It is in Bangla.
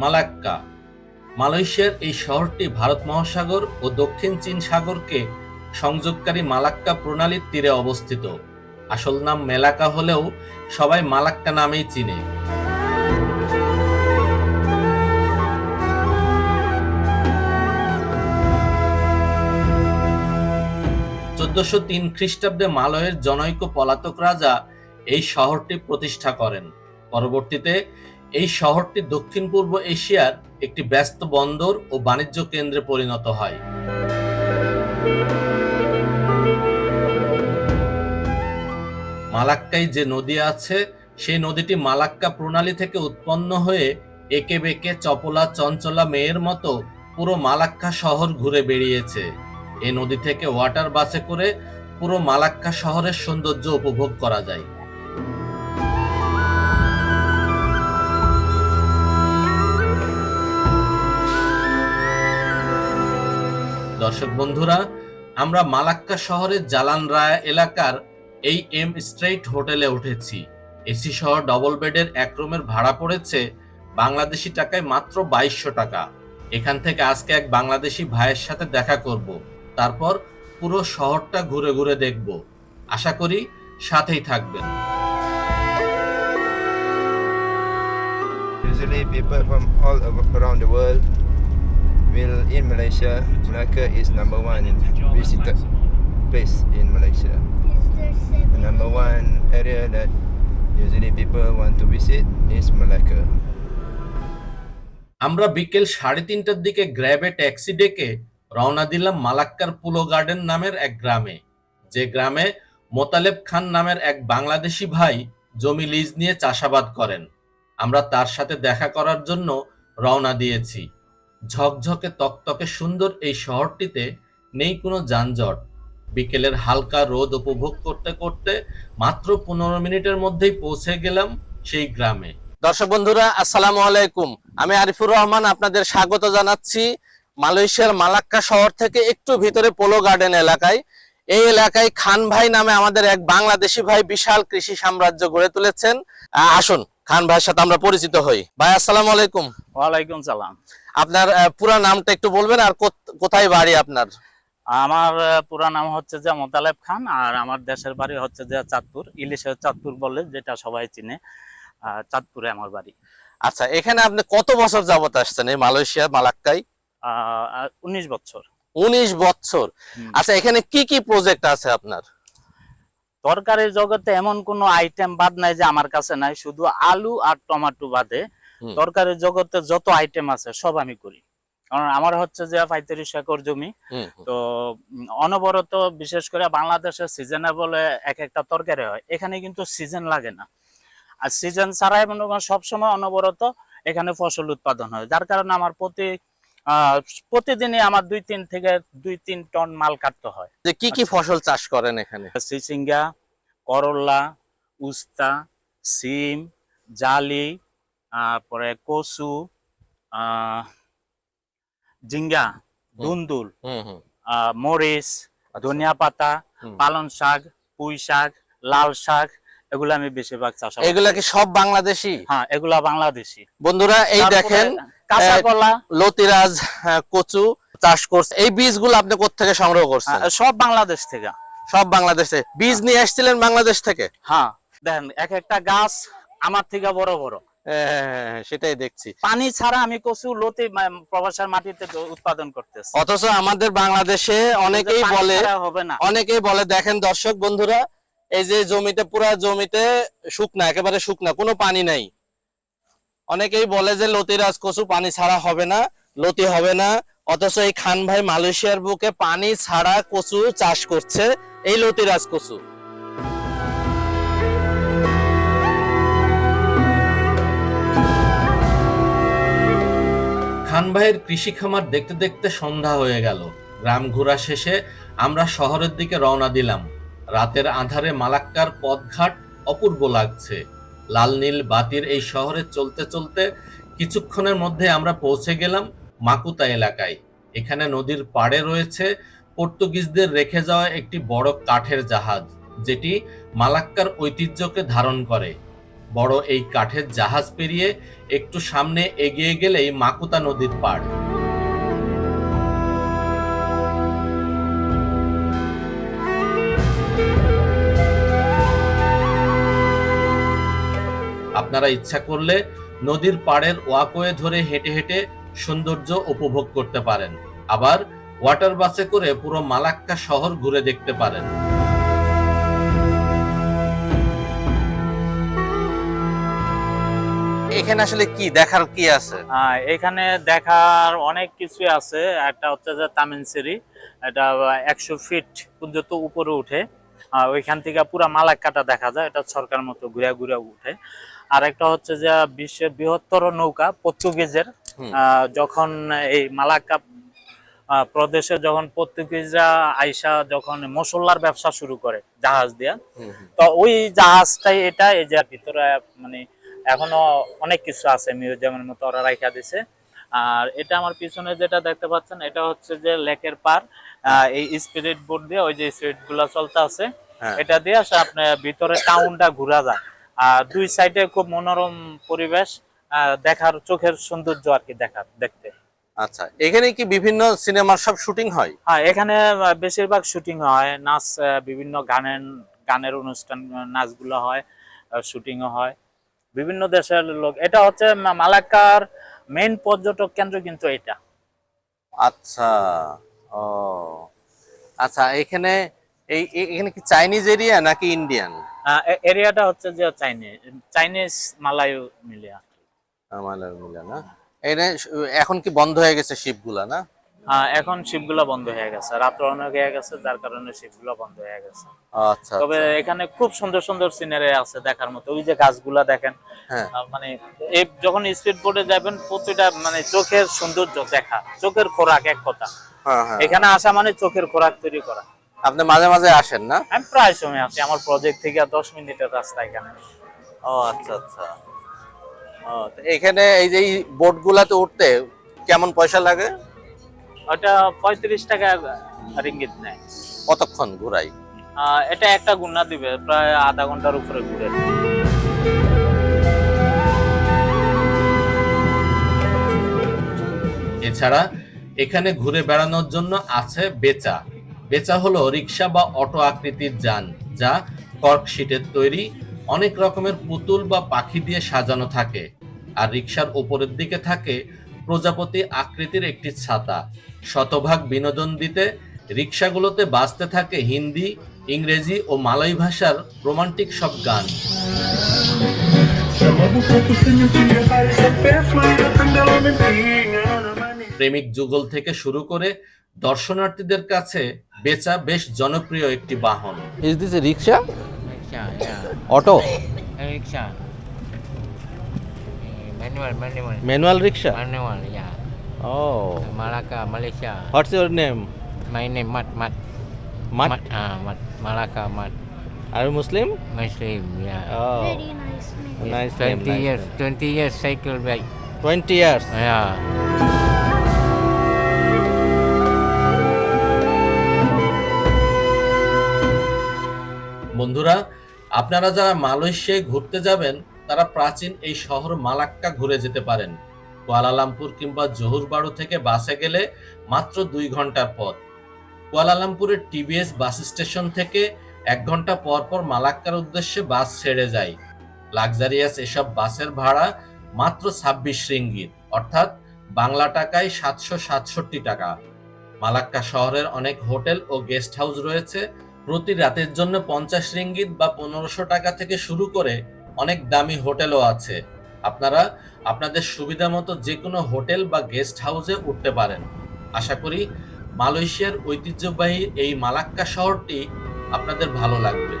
মালাক্কা, মালয়েশিয়ার এই শহরটি ভারত মহাসাগর ও দক্ষিণ চীন সাগরকে সংযোগকারী মালাক্কা প্রণালীর তীরে অবস্থিত। আসল নাম মেলাকা হলেও সবাই মালাক্কা নামেই চিনে। চোদ্দশো তিন খ্রিস্টাব্দে মালয়ের জনৈক পলাতক রাজা এই শহরটি প্রতিষ্ঠা করেন। পরবর্তীতে এই শহরটি দক্ষিণ পূর্ব এশিয়ার একটি ব্যস্ত বন্দর ও বাণিজ্য কেন্দ্রে পরিণত হয়। মালাক্কায় যে নদী আছে, সেই নদীটি মালাক্কা প্রণালী থেকে উৎপন্ন হয়ে একে বেঁকে চপলা চঞ্চলা মেয়ের মতো পুরো মালাক্কা শহর ঘুরে বেরিয়েছে এই নদী থেকে ওয়াটার বাসে করে পুরো মালাক্কা শহরের সৌন্দর্য উপভোগ করা যায়। দর্শক বন্ধুরা, আমরা মালাক্কা শহরের জালান রায়া এলাকার এই এম স্ট্রেইট হোটেলে উঠেছি। এসি সহ ডবল বেডের এক রুমের ভাড়া পড়েছে বাংলাদেশি টাকায় মাত্র বাইশশো টাকা। এখান থেকে আজকে এক বাংলাদেশি ভাইয়ের সাথে দেখা করব। তারপর পুরো শহরটা ঘুরে ঘুরে দেখব। আশা করি সাথেই থাকবেন। Usually people from all around the world will in Malaysia. Malacca is number one visited place in Malaysia. The number one area that usually people want to visit is Malacca. আমরা বিকেল সাড়ে তিনটার দিকে গ্র্যাবে ট্যাক্সি ডেকে রওনা দিলাম মালাক্কার পুলো গার্ডেন নামের এক গ্রামে। যে গ্রামে মোতালেব খান নামের এক বাংলাদেশি ভাই জমি লিজ নিয়ে চাষাবাদ করেন। আমরা তার সাথে দেখা করার জন্য রওনা দিয়েছি। ঝকঝকে তকতকে সুন্দর এই শহরটিতে নেই কোনো যানজট। বিকেলের হালকা রোদ উপভোগ করতে করতে মাত্র পনেরো মিনিটের মধ্যেই পৌঁছে গেলাম সেই গ্রামে। দর্শক বন্ধুরা আসসালামু আলাইকুম। আমি আরিফুর রহমান আপনাদের স্বাগত জানাচ্ছি মালয়েশিয়ার মালাক্কা শহর থেকে একটু ভিতরে পোলো গার্ডেন এলাকায়। এই এলাকায় খান ভাই নামে আমাদের এক বাংলাদেশি ভাই বিশাল কৃষি সাম্রাজ্য গড়ে তুলেছেন। আহ, আসুন খান ভাইয়ের সাথে আমরা পরিচিত হই। ভাই আসসালামু আলাইকুম। ওয়ালাইকুম সালাম। আপনার আহ, পুরা নামটা একটু বলবেন আর কোথায় বাড়ি আপনার? আমার পুরা নাম হচ্ছে যে মোতালেব খান আর আমার দেশের বাড়ি হচ্ছে যে চাঁদপুর ইলিশের চাঁদপুর বলে যেটা সবাই চিনে চাঁদপুরে আমার বাড়ি। আচ্ছা এখানে আপনি কত বছর যাবত আসছেন এই মালয়েশিয়া মালাক্কায় উনিশ বছর। উনিশ বছর। আচ্ছা এখানে কি কি প্রজেক্ট আছে আপনার? তরকারির জগতে এমন কোনো আইটেম বাদ নাই যে আমার কাছে নাই শুধু আলু আর টমাটো বাদে। তরকারির জগতে যত আইটেম আছে সব আমি করি। কারণ আমার হচ্ছে যে পঁয়ত্রিশ একর জমি। তো অনবরত বিশেষ করে বাংলাদেশে সিজনেবল এক একটা তরকারি হয় এখানে কিন্তু সিজন লাগে না। আর সিজন ছাড়াই মনে করেন সবসময় অনবরত এখানে ফসল উৎপাদন হয়। যার কারণে আমার প্রতি প্রতিদিনই আমার দুই তিন থেকে দুই তিন টন মাল কাটতে হয়। যে কি কি ফসল চাষ করেন এখানে? সিসিঙ্গা করলা উস্তা সিম জালি তারপরে কচু আহ, জিঙ্গা দুন্দুল মরিচ আচ্ছা। ধনিয়া পাতা হুম। পালং শাক পুঁই শাক লাল শাক এগুলো আমি বেশিরভাগ চাষ এগুলা কি সব বাংলাদেশি? হ্যাঁ এগুলা বাংলাদেশি। বন্ধুরা এই দেখেন কাঁচা কলা লতিরাজ হ্যাঁ, কচু চাষ করছে। এই বীজগুলো আপনি কোত্থেকে সংগ্রহ করছেন? সব বাংলাদেশ থেকে। সব বাংলাদেশে বীজ নিয়ে আসছিলেন বাংলাদেশ থেকে? হ্যাঁ দেখেন এক একটা গাছ আমার থেকে বড় বড়। হ্যাঁ, হ্যাঁ, হ্যাঁ, সেটাই দেখছি। পানি ছাড়া আমি কচু লতি প্রবাসের মাটিতে উৎপাদন করতেছি। অথচ আমাদের বাংলাদেশে অনেকেই বলে হবে না। অনেকেই বলে দেখেন দর্শক বন্ধুরা এই যে জমিতে পুরা জমিতে শুকনা একেবারে শুকনা কোনো পানি নাই। অনেকেই বলে যে লতিরাজ কচু পানি ছাড়া হবে না লতি হবে না। অথচ এই খান ভাই মালয়েশিয়ার বুকে পানি ছাড়া কচু চাষ করছে এই লতিরাজ কচু। খান ভাইয়ের কৃষি খামার দেখতে দেখতে সন্ধ্যা হয়ে গেল। গ্রাম ঘোরা শেষে আমরা শহরের দিকে রওনা দিলাম। রাতের আধারে মালাক্কার পথঘাট অপূর্ব লাগছে। লাল নীল বাতির এই শহরে চলতে চলতে কিছুক্ষণের মধ্যে আমরা পৌঁছে গেলাম মাকুতা এলাকায়। এখানে নদীর পাড়ে রয়েছে পর্তুগিজদের রেখে যাওয়া একটি বড় কাঠের জাহাজ, যেটি মালাক্কার ঐতিহ্যকে ধারণ করে। বড় এই কাঠের জাহাজ পেরিয়ে একটু সামনে এগিয়ে গেলেই মাকুতা নদীর পাড়। আপনারা ইচ্ছা করলে নদীর পাড়ের ওয়াকওয়ে ধরে হেঁটে হেঁটে সৌন্দর্য উপভোগ করতে পারেন। আবার ওয়াটার বাসে করে পুরো মালাক্কা শহর ঘুরে দেখতে পারেন। এখানে আসলে কি দেখার কি আছে? এখানে দেখার অনেক কিছু আছে। একটা হচ্ছে যে তামিনসিরি এটা একশো ফিট পর্যন্ত উপরে উঠে ওইখান থেকে পুরা মালাক্কাটা দেখা যায় এটা সরকার মতো ঘুরে ঘুরে উঠে। আর একটা হচ্ছে যে বিশ্বের বৃহত্তর নৌকা পর্তুগিজের যখন এই মালাক্কা প্রদেশে যখন পর্তুগিজরা আইসা যখন মশলার ব্যবসা শুরু করে জাহাজ দিয়া। তো ওই জাহাজটাই এটা এই যে ভিতরে মানে এখনও অনেক কিছু আছে মিউজিয়ামের মতো ওরা রাখা দিছে। আর এটা আমার পিছনে যেটা দেখতে পাচ্ছেন এটা হচ্ছে যে লেকের পার এই স্পিরিট বোর্ড দিয়ে ওই যে স্পিরিটগুলা চলতে আছে। হ্যাঁ। এটা দিয়ে আসে আপনার ভিতরে টাউনটা ঘোরা যায়। আর দুই সাইডে খুব মনোরম পরিবেশ দেখার চোখের সৌন্দর্য আর কি দেখার দেখতে। আচ্ছা এখানে কি বিভিন্ন সিনেমার সব শুটিং হয়? হ্যাঁ এখানে বেশিরভাগ শুটিং হয়। নাচ বিভিন্ন গানের গানের অনুষ্ঠান নাচগুলো হয় শুটিংও হয়। বিভিন্ন দেশের লোক। এটা হচ্ছে মালাক্কার মেইন পর্যটক কেন্দ্র কিন্তু এটা। আচ্ছা ও আচ্ছা এখানে এই এখানে কি চাইনিজ এরিয়া নাকি ইন্ডিয়ান এরিয়াটা হচ্ছে যে চাইনিজ চাইনিজ মালায়ু মিলিয়া আমার মিলিয়া না? এখানে এখন কি বন্ধ হয়ে গেছে শিপগুলা না? এখন শিপগুলো বন্ধ হয়ে গেছে। রাত্র অনেক হয়ে গেছে যার কারণে শিপগুলো বন্ধ হয়ে গেছে। আচ্ছা তবে এখানে খুব সুন্দর সুন্দর সিনারি আছে দেখার মতো। ওই যে গাছগুলা দেখেন হ্যাঁ। মানে এই যখন স্পিড বোর্ডে যাবেন প্রতিটা মানে চোখের সৌন্দর্য দেখা চোখের খোরাক এক কথা। হ্যাঁ হ্যাঁ। এখানে আসা মানে চোখের খোরাক তৈরি করা। আপনি মাঝে মাঝে আসেন না? আমি প্রায় সময় আসি আমার প্রজেক্ট থেকে দশ মিনিটের রাস্তা এখানে। ও আচ্ছা আচ্ছা। ও এখানে এই যে বোট গুলাতে উঠতে কেমন পয়সা লাগে? ওটা পঁয়ত্রিশ টাকা রিঙ্গিত নেয়। কতক্ষণ ঘুরাই? এটা একটা গুণা দিবে প্রায় আধা ঘণ্টার উপরে ঘুরে। এছাড়া এখানে ঘুরে বেড়ানোর জন্য আছে বেচা। বেচা হলো রিক্সা বা অটো আকৃতির যান যা কর্ক শীটের তৈরি অনেক রকমের পুতুল বা পাখি দিয়ে সাজানো থাকে। আর রিক্সার উপরের দিকে থাকে প্রজাপতি আকৃতির একটি ছাতা। শতভাগ বিনোদন দিতে রিক্সাগুলোতে বাজতে থাকে হিন্দি ইংরেজি ও মালয় ভাষার রোমান্টিক সব গান। প্রেমিক যুগল থেকে শুরু করে দর্শনার্থীদের কাছে বেচা বেশ জনপ্রিয় একটি বাহন। Is this a rickshaw? Rickshaw, Manual, manual. Manual rickshaw? Manual, yeah. Oh. Malacca, Malaysia. What's your name? My name Mat Mat. Mat? Ah, Mat. Malacca Mat. Are you Muslim? Muslim, yeah. Oh. Very nice name. Nice 20 nice years, name. 20 years cycle bike. 20 years. Yeah. বন্ধুরা আপনারা যারা মালয়েশিয়ায় ঘুরতে যাবেন তারা প্রাচীন এই শহর মালাক্কা ঘুরে যেতে পারেন। কুয়ালালামপুর কিংবা জহুরবাড়ু থেকে বাসে গেলে মাত্র দুই ঘণ্টার পথ। কুয়ালালামপুরের টিবিএস বাস স্টেশন থেকে এক ঘণ্টা পর পর মালাক্কার উদ্দেশ্যে বাস ছেড়ে যায়। লাক্সারিয়াস এসব বাসের ভাড়া মাত্র ছাব্বিশ রিঙ্গিত, অর্থাৎ বাংলা টাকায় সাতশো সাতষট্টি টাকা। মালাক্কা শহরের অনেক হোটেল ও গেস্ট হাউস রয়েছে। প্রতি রাতের জন্য পঞ্চাশ রিঙ্গিত বা পনেরোশো টাকা থেকে শুরু করে অনেক দামি হোটেলও আছে। আপনারা আপনাদের সুবিধা মতো যে কোনো হোটেল বা গেস্ট হাউসে উঠতে পারেন। আশা করি মালয়েশিয়ার ঐতিহ্যবাহী এই মালাক্কা শহরটি আপনাদের ভালো লাগবে।